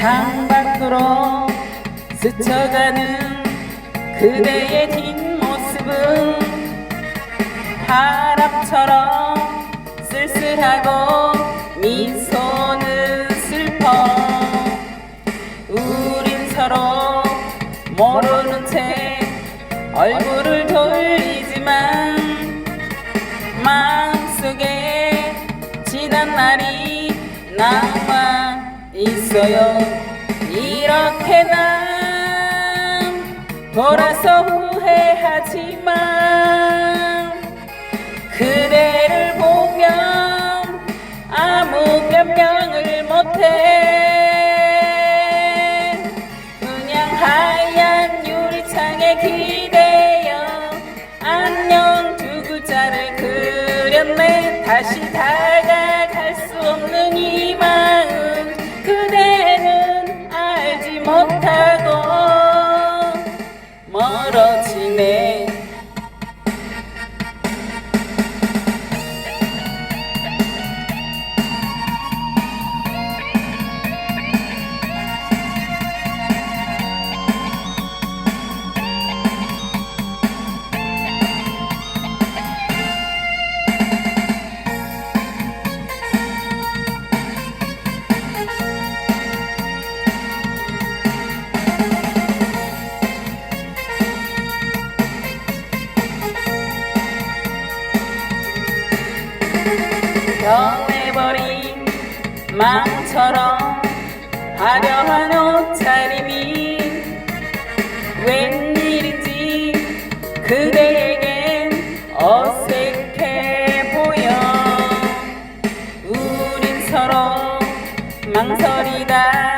창밖으로 스쳐가는 그대의 뒷모습은 바람처럼 쓸쓸하고 미소는 슬퍼. 우린 서로 모르는 채 얼굴을 돌리지만 마음속에 지난 날이 남아 있어요. 이렇게 난 돌아서 후회하지만 그대를 보면 아무 변명을 못해. 그냥 하얀 유리창에 기대어 안녕 두 글자를 그렸네. 다시 다가 멀어지네 변해버린 마음처럼 화려한 옷차림이 웬일인지 그대에겐 어색해 보여. 우린 서로 망설이다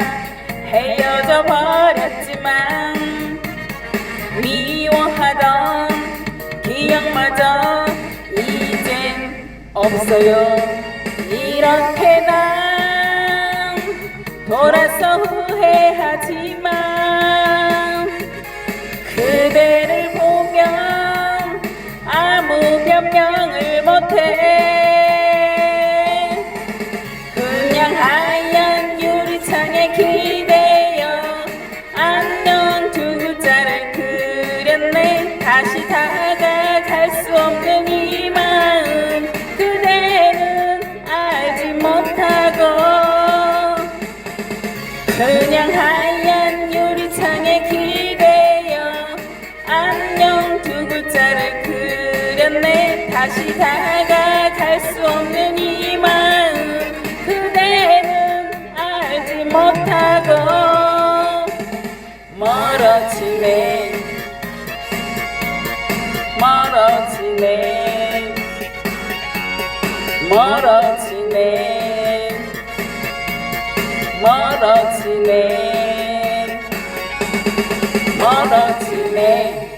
헤어져 버렸지만 미워하던 없어요. 이렇게 난 돌아서 후회하지만 그대를 보면 아무 변명을 못해. 그냥 하얀 유리창에 기대어 안녕 두 글자를 그렸네. 다시 다 다시 다가갈 수 없는 이 마음 그대는 알지 못하고 멀어지네. 멀어지네. 멀어지네. 멀어지네. 멀어지네